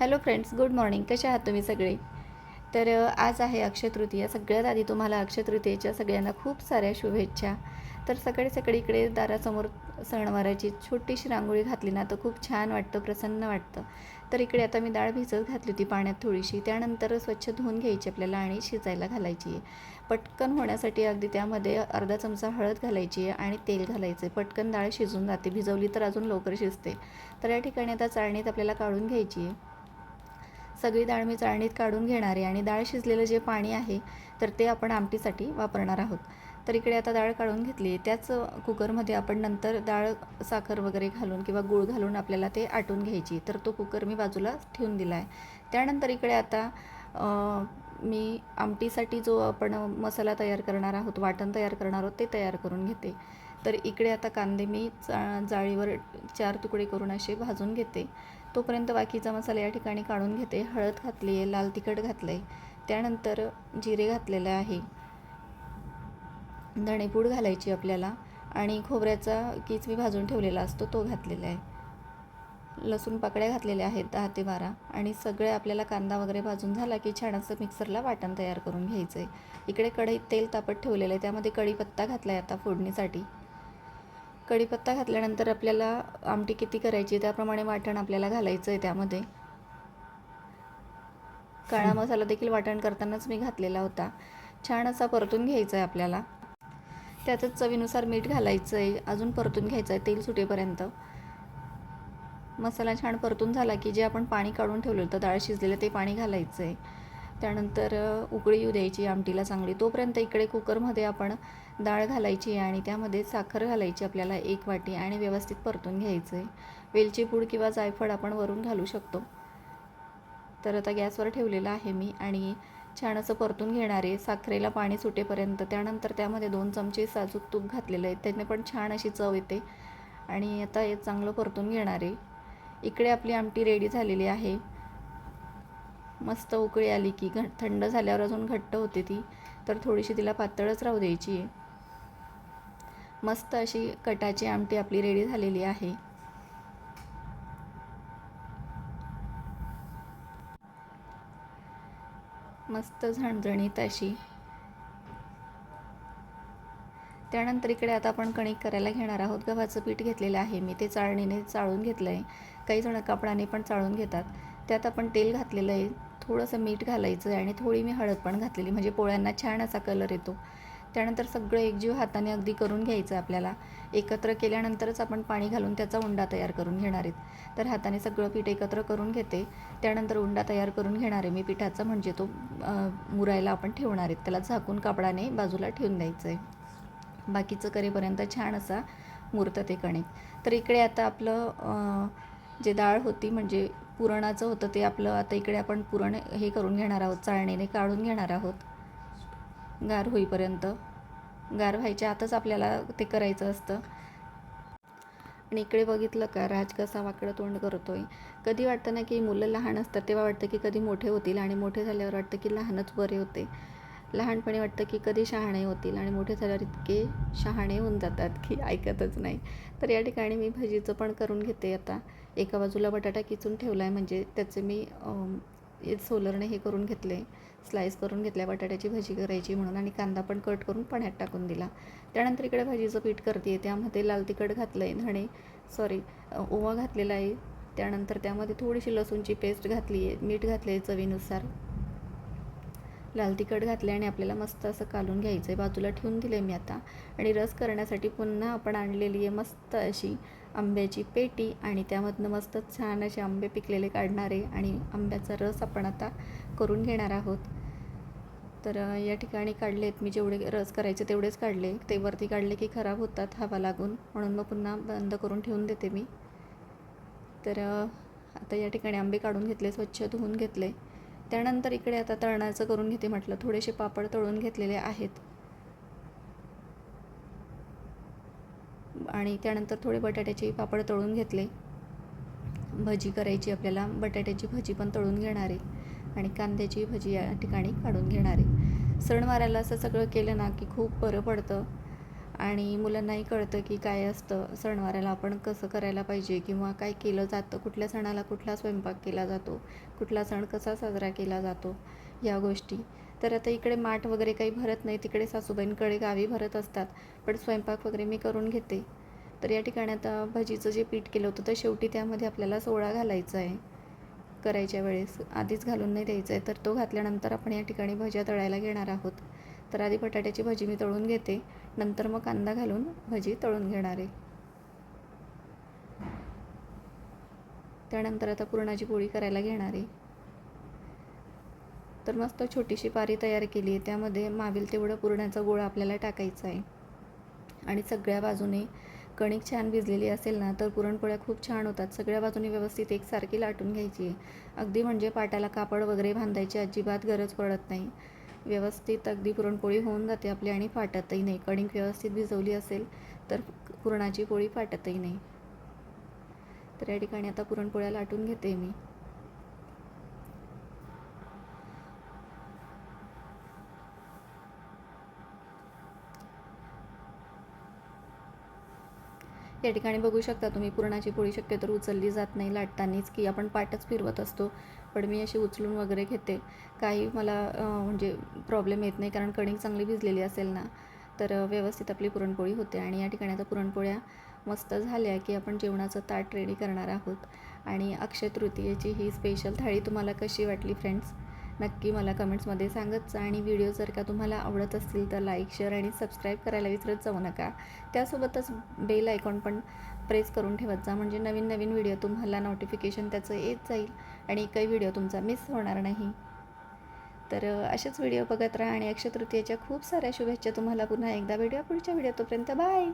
Hello friends good morning. कसे आहात तुम्ही सगळे? तर आज आहे अक्षय तृतीया. सगळ्यात आधी तुम्हाला अक्षय तृतीयेच्या सगळ्यांना खूप साऱ्या शुभेच्छा. तर सकाळी सकाळी इकडे दारासमोर सणवाराची छोटीशी रांगोळी घातली ना तर खूप छान वाटतं प्रसन्न वाटतं. तर इकडे आता मी डाळ भिजत घातली होती पाण्यात थोडीशी. त्यानंतर स्वच्छ धुवून घ्यायची आपल्याला आणि शिजायला घालायची आहे. पटकन होण्यासाठी अगदी त्यामध्ये अर्धा चमचा हळद घालायची आहे आणि तेल घालायचं आहे. पटकन डाळ शिजून जाते. भिजवली तर अजून लवकर शिजते. तर या ठिकाणी आता चाळणीत आपल्याला काढून घ्यायची आहे. सगळी डाळ मी चाळणीत काढून घेणार आहे आणि डाळ शिजलेलं जे पाणी आहे तर ते आपण आमटीसाठी वापरणार आहोत. तर इकडे आता डाळ काढून घेतली. आहे त्याच कुकरमध्ये आपण नंतर डाळ साखर वगैरे घालून किंवा गूळ घालून आपल्याला ते आटून घ्यायची. तर तो कुकर मी बाजूला ठेवून दिला आहे त्यानंतर इकडे आता मी आमटीसाठी जो आपण मसाला तयार करणार आहोत वाटण तयार करणार आहोत ते तयार करून घेते. तर इकडे आता कांदे मी चा जाळीवर चार तुकडे करून असे भाजून घेते. तोपर्यंत बाकीचा मसाला या ठिकाणी काढून घेते. हळद घातली आहे लाल तिखट घातलं आहे. त्यानंतर जिरे घातलेलं आहे. धणेपूड घालायची आपल्याला. आणि खोबऱ्याचा कीच मी भाजून ठेवलेला असतो तो घातलेला आहे. लसूण पाकळ्या घातलेल्या आहेत दहा ते बारा. आणि सगळे आपल्याला कांदा वगैरे भाजून झाला की छान असं मिक्सरला वाटण तयार करून घ्यायचं आहे. इकडे कढईत तेल तापत ठेवलेलं आहे. त्यामध्ये कढीपत्ता घातला आहे आता फोडणीसाठी. कढीपत्ता घातल्यानंतर आपल्याला आमटी किती करायची? त्याप्रमाणे वाटण आपल्याला घालायचं आहे त्यामध्ये. काळा मसाला देखील वाटण करतानाच मी घातलेला होता. छान असा परतून घ्यायचा आहे आपल्याला. त्यातच चवीनुसार मीठ घालायचं आहे अजून परतून घ्यायचं आहे तेल सुटेपर्यंत. मसाला छान परतून झाला की जे आपण पाणी काढून ठेवलं होतं डाळ शिजलेलं ते पाणी घालायचं आहे त्यानंतर उकळी येऊ द्यायची आमटीला चांगली. तोपर्यंत इकडे कुकरमध्ये आपण डाळ घालायची आणि त्यामध्ये साखर घालायची आपल्याला एक वाटी आणि व्यवस्थित परतून घ्यायचं आहे वेलची पूड किंवा जायफळ आपण वरून घालू शकतो. तर आता गॅसवर ठेवलेलं आहे मी आणि छान असं परतून घेणार आहे. साखरेला पाणी सुटेपर्यंत त्यानंतर त्यामध्ये दोन चमचे साजूक तूप घातलेलं आहे. त्याने पण छान अशी चव येते. आणि आता हे चांगलं परतून घेणार आहे. इकडे आपली आमटी रेडी झालेली आहे. मस्त उकळी आली की घ थंड झाल्यावर अजून घट्ट होते ती. तर थोडीशी तिला पातळच राहू द्यायची आहे. मस्त अशी कटाची आमटी आपली रेडी झालेली आहे. मस्त झणझणीत अशी. त्यानंतर इकडे आता आपण कणिक करायला घेणार आहोत. गव्हाचं पीठ घेतलेलं आहे. मी ते चाळणीने चाळून घेतलं आहे काही जण कापडाने पण चाळून घेतात. त्यात आपण तेल घातलेलं आहे. थोडंसं मीठ घालायचं आहे आणि थोडी मी हळद पण घातलेली. म्हणजे पोळ्यांना छान असा कलर येतो. त्यानंतर सगळं एकजीव हाताने अगदी करून घ्यायचं आपल्याला. एकत्र केल्यानंतरच आपण पाणी घालून त्याचा उंडा तयार करून घेणार आहेत. तर हाताने सगळं पीठ एकत्र करून घेते. त्यानंतर उंडा तयार करून घेणार आहे मी पिठाचा. म्हणजे तो मुरायला आपण ठेवणार आहेत. त्याला झाकून कापडाने बाजूला ठेवून द्यायचं आहे. बाकीचं करेपर्यंत छान असा मुरतं ते कणिक. तर इकडे आता आपलं जे डाळ होती म्हणजे पुरणाचं होतं ते आपलं. आता इकडे आपण पुरण हे करून घेणार आहोत चाळणीने काढून घेणार आहोत. गार होईपर्यंत. गार व्हायच्या आतच आपल्याला ते करायचं असतं. आणि इकडे बघितलं का राज कसा वाकडं तोंड करतो आहे कधी वाटतं ना की मुलं लहान असतात तेव्हा वाटतं की कधी मोठे होतील. आणि मोठे झाल्यावर वाटतं की लहानच बरे होते. लहानपणी वाटतं की कधी शहाणे होतील आणि मोठे झाल्यावर इतके शहाणे होऊन जातात की ऐकतच नाही. तर या ठिकाणी मी भजीचं पण करून घेते आता. एका बाजूला बटाटा किचून ठेवला आहे म्हणजे त्याचे मी सोलरने हे करून घेतले स्लाईस करून घेतल्या बटाट्याची भजी करायची म्हणून आणि कांदा पण कट करून पाण्यात टाकून दिला. त्यानंतर इकडे भाजीचं पीठ करते त्यामध्ये लाल तिखट घातलं आहे धणे सॉरी ओवा घातलेला आहे. त्यानंतर त्यामध्ये थोडीशी लसूणची पेस्ट घातली आहे मीठ घातले आहे चवीनुसार. लाल तिखट घातले आणि आपल्याला मस्त असं कालून घ्यायचं आहे बाजूला ठेवून दिले मी आता. आणि रस करण्यासाठी पुन्हा आपण आणलेली आहे मस्त अशी आंब्याची पेटी आणि त्यामधनं मस्त छान असे आंबे पिकलेले काढणारे आणि आंब्याचा रस आपण आता करून घेणार आहोत. तर या ठिकाणी काढले आहेत मी जेवढे रस करायचे तेवढेच काढले. ते वरती काढले की खराब होतात हवा लागून. म्हणून मग पुन्हा बंद करून ठेवून देते मी. तर आता या ठिकाणी आंबे काढून घेतले स्वच्छ धुवून घेतले. त्यानंतर इकडे आता तळणाचं करून घेते म्हटलं. थोडेसे पापड तळून घेतलेले आहेत. आणि त्यानंतर थोडे बटाट्याचे पापड तळून घेतले. भजी करायची आपल्याला. बटाट्याची भजी पण तळून घेणार आहे. आणि कांद्याची भजी या ठिकाणी काढून घेणार आहे. सणवाराला असं सगळं केलं ना की खूप बरं पडतं. आणि मुलांनाही कळतं की काय असतं सणवाराला आपण कसं करायला पाहिजे किंवा काय केलं जातं कुठल्या सणाला कुठला स्वयंपाक केला जातो कुठला सण कसा साजरा केला जातो या गोष्टी. तर आता इकडे माठ वगैरे काही भरत नाही तिकडे सासूबाईंकडे गावी भरत असतात पण स्वयंपाक वगैरे मी करून घेते. तर या ठिकाणी आता भजीचं जे पीठ केलं होतं तर शेवटी त्यामध्ये आपल्याला सोळा घालायचा आहे. करायच्या वेळेस आधीच घालून नाही द्यायचं आहे तर तो घातल्यानंतर आपण या ठिकाणी भज्या तळायला घेणार आहोत. तर आधी बटाट्याची भजी मी तळून घेते. नंतर मग कांदा घालून भजी तळून घेणार आहे. त्यानंतर आता पुरणाची पोळी करायला घेणार आहे. तर मस्त छोटीशी पारी तयार केली आहे. त्यामध्ये मावेल तेवढं पुरणाचा गोळा आपल्याला टाकायचा आहे. आणि सगळ्या बाजूने कणिक छान भिजलेली असेल ना तर पुरणपोळ्या खूप छान होतात. सगळ्या बाजूने व्यवस्थित एकसारखी लाटून घ्यायची आहे. अगदी म्हणजे पाटाला कापड वगैरे बांधायची अजिबात गरज पडत नाही. व्यवस्थित अगदी पुरणपोळी होऊन जाते आपली आणि फाटतही नाही. कणिक व्यवस्थित भिजवली असेल तर पुरणाची पोळी फाटतही नाही. तर या ठिकाणी आता पुरणपोळ्या लाटून घेते मी. या ठिकाणी बघू शकता तुम्ही पुरणाची पोळी शक्यतो उचलली जात नाही लाटतानीच की आपण पाटच फिरवत असतो. पण मी अशी उचलून वगैरे घेते. काही मला म्हणजे प्रॉब्लेम येत नाही कारण कणिक चांगली भिजलेली असेल ना तर व्यवस्थित आपली पुरणपोळी होते. आणि या ठिकाणी आता पुरणपोळ्या मस्त झाल्या की आपण जेवणाचं ताट रेडी करणार आहोत. आणि अक्षय तृतीयेची ही स्पेशल थाळी तुम्हाला कशी वाटली फ्रेंड्स नक्की मला कमेंट्समध्ये सांगत जा आणि व्हिडिओ जर का तुम्हाला आवडत असतील तर लाईक शेअर आणि सबस्क्राईब करायला विसरत जाऊ नका. त्यासोबतच बेल आयकॉन पण प्रेस करून ठेवत जा म्हणजे नवीन नवीन व्हिडिओ तुम्हाला नोटिफिकेशन त्याचं येत जाईल आणि एकही व्हिडिओ तुमचा मिस होणार नाही. तर असेच व्हिडिओ बघत राहा आणि अक्षय तृतीयेच्या खूप साऱ्या शुभेच्छा तुम्हाला पुन्हा एकदा. व्हिडिओ पुढच्या व्हिडिओ तोपर्यंत. बाय!